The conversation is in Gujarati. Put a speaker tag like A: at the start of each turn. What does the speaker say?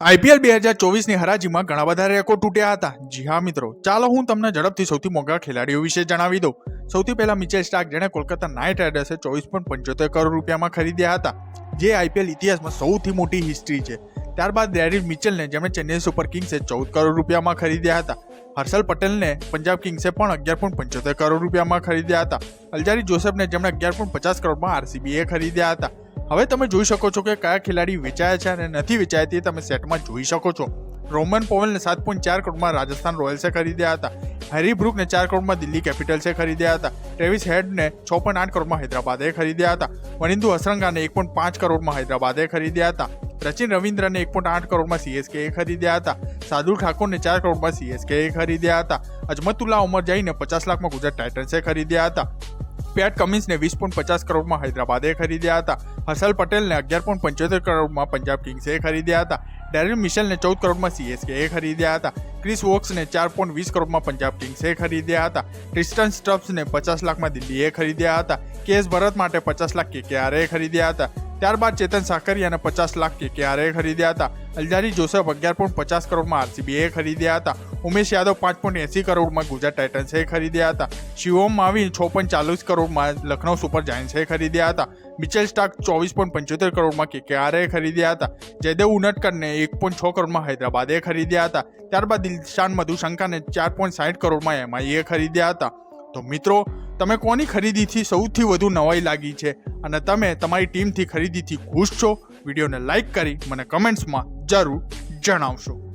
A: આઈપીએલ બે હજાર ચોવીસની હરાજીમાં ઘણા બધા રેકોર્ડ તૂટ્યા હતા. જી હા મિત્રો, ચાલો હું તમને ઝડપથી સૌથી મોંઘા ખેલાડીઓ વિશે જણાવી દઉં. સૌથી પહેલા મિચેલ સ્ટાર્ક જેણે કોલકાતા નાઇટ રાઇડર્સે ચોવીસ પોઈન્ટ પંચોતેર કરોડ રૂપિયામાં ખરીદ્યા હતા. જે આઈપીએલ ઇતિહાસમાં સૌથી મોટી હિસ્ટ્રી છે. ત્યારબાદ ડેરિલ મિચેલને જેમણે ચેન્નઈ સુપર કિંગ્સે ચૌદ કરોડ રૂપિયામાં ખરીદ્યા હતા. હર્ષલ પટેલને પંજાબ કિંગ્સે પણ અગિયાર પોઈન્ટ પંચોતેર કરોડ રૂપિયામાં ખરીદ્યા હતા. અલજારી જોસેફને જેમણે અગિયાર પોઈન્ટ પચાસ કરોડમાં આરસીબીએ ખરીદ્યા હતા. હવે તમે જોઈ શકો છો કે કયા ખેલાડી વેચાયા છે અને નથી વેચાયા તમે સેટમાં જોઈ શકો છો. રોમન પોવેલને સાત પોઈન્ટ ચાર કરોડમાં રાજસ્થાન રોયલ્સે ખરીદ્યા હતા. હેરી બ્રુકને ચાર કરોડમાં દિલ્હી કેપિટલ્સે ખરીદ્યા હતા. ટ્રેવિસ હેડને છ પોઈન્ટ આઠ કરોડમાં હૈદરાબાદે ખરીદ્યા હતા. વનિંદુ હસરંગાને એક પોઈન્ટ પાંચ કરોડમાં હૈદરાબાદે ખરીદ્યા હતા. રચિન રવિન્દ્રને એક પોઈન્ટ આઠ કરોડમાં સીએસકે ખરીદ્યા હતા. સાદુલ ઠાકોરને ચાર કરોડમાં સીએસકે ખરીદ્યા હતા. અજમતુલ્લા ઉમર જઈને પચાસ લાખમાં ગુજરાત ટાઇટન્સે ખરીદ્યા હતા. પેટ કમિન્સને વીસ પોઈન્ટ પચાસ કરોડમાં હૈદરાબાદે ખરીદ્યા હતા. હસલ પટેલને અગિયાર પોઈન્ટ પંચોતેર કરોડમાં પંજાબ કિંગ્સે ખરીદ્યા હતા. ડેરિલ મિશેલને ચૌદ કરોડમાં સીએસકેએ ખરીદ્યા હતા. ક્રિસ વોક્સને ચાર પોઈન્ટ વીસ કરોડમાં પંજાબ કિંગ્સે ખરીદ્યા હતા. ક્રિસ્ટન સ્ટબ્સને પચાસ લાખમાં દિલ્હીએ ખરીદ્યા હતા. કેએસ ભરત માટે પચાસ લાખ કેકેઆરએ ખરીદ્યા હતા. ત્યારબાદ ચેતન સાકરિયાને પચાસ લાખ કેકેઆરએ ખરીદ્યા હતા. અલજારી જોસેફ અગિયાર પોઈન્ટ પચાસ કરોડમાં આરસીબીએ ખરીદ્યા હતા. ઉમેશ યાદવ પાંચ પોઈન્ટ એસી કરોડમાં ગુજરાત ટાઇટન્સે ખરીદ્યા હતા. શિવમ માવી છ પોઈન્ટ ચાલીસ કરોડમાં લખનૌ સુપર જાયન્ટ્સે ખરીદ્યા હતા. મિચેલ સ્ટાક ચોવીસ પોઈન્ટ પંચોતેર કરોડમાં કેકેઆરએ ખરીદ્યા હતા. જયદેવ ઉનટકરને એક પોઈન્ટ છ કરોડમાં હૈદરાબાદે ખરીદ્યા હતા. ત્યારબાદ દિલશાન મધુશંકાને ચાર પોઈન્ટ સાઠ કરોડમાં એમઆઈએ ખરીદ્યા હતા. તો મિત્રો તમે કોની ખરીદીથી સૌથી વધુ નવાઈ લાગી છે? અને તમે તમારી ટીમથી ખરીદીથી ખુશ છો? વિડીયોને લાઇક કરી મને કમેન્ટ્સમાં જરૂર જણાવશો.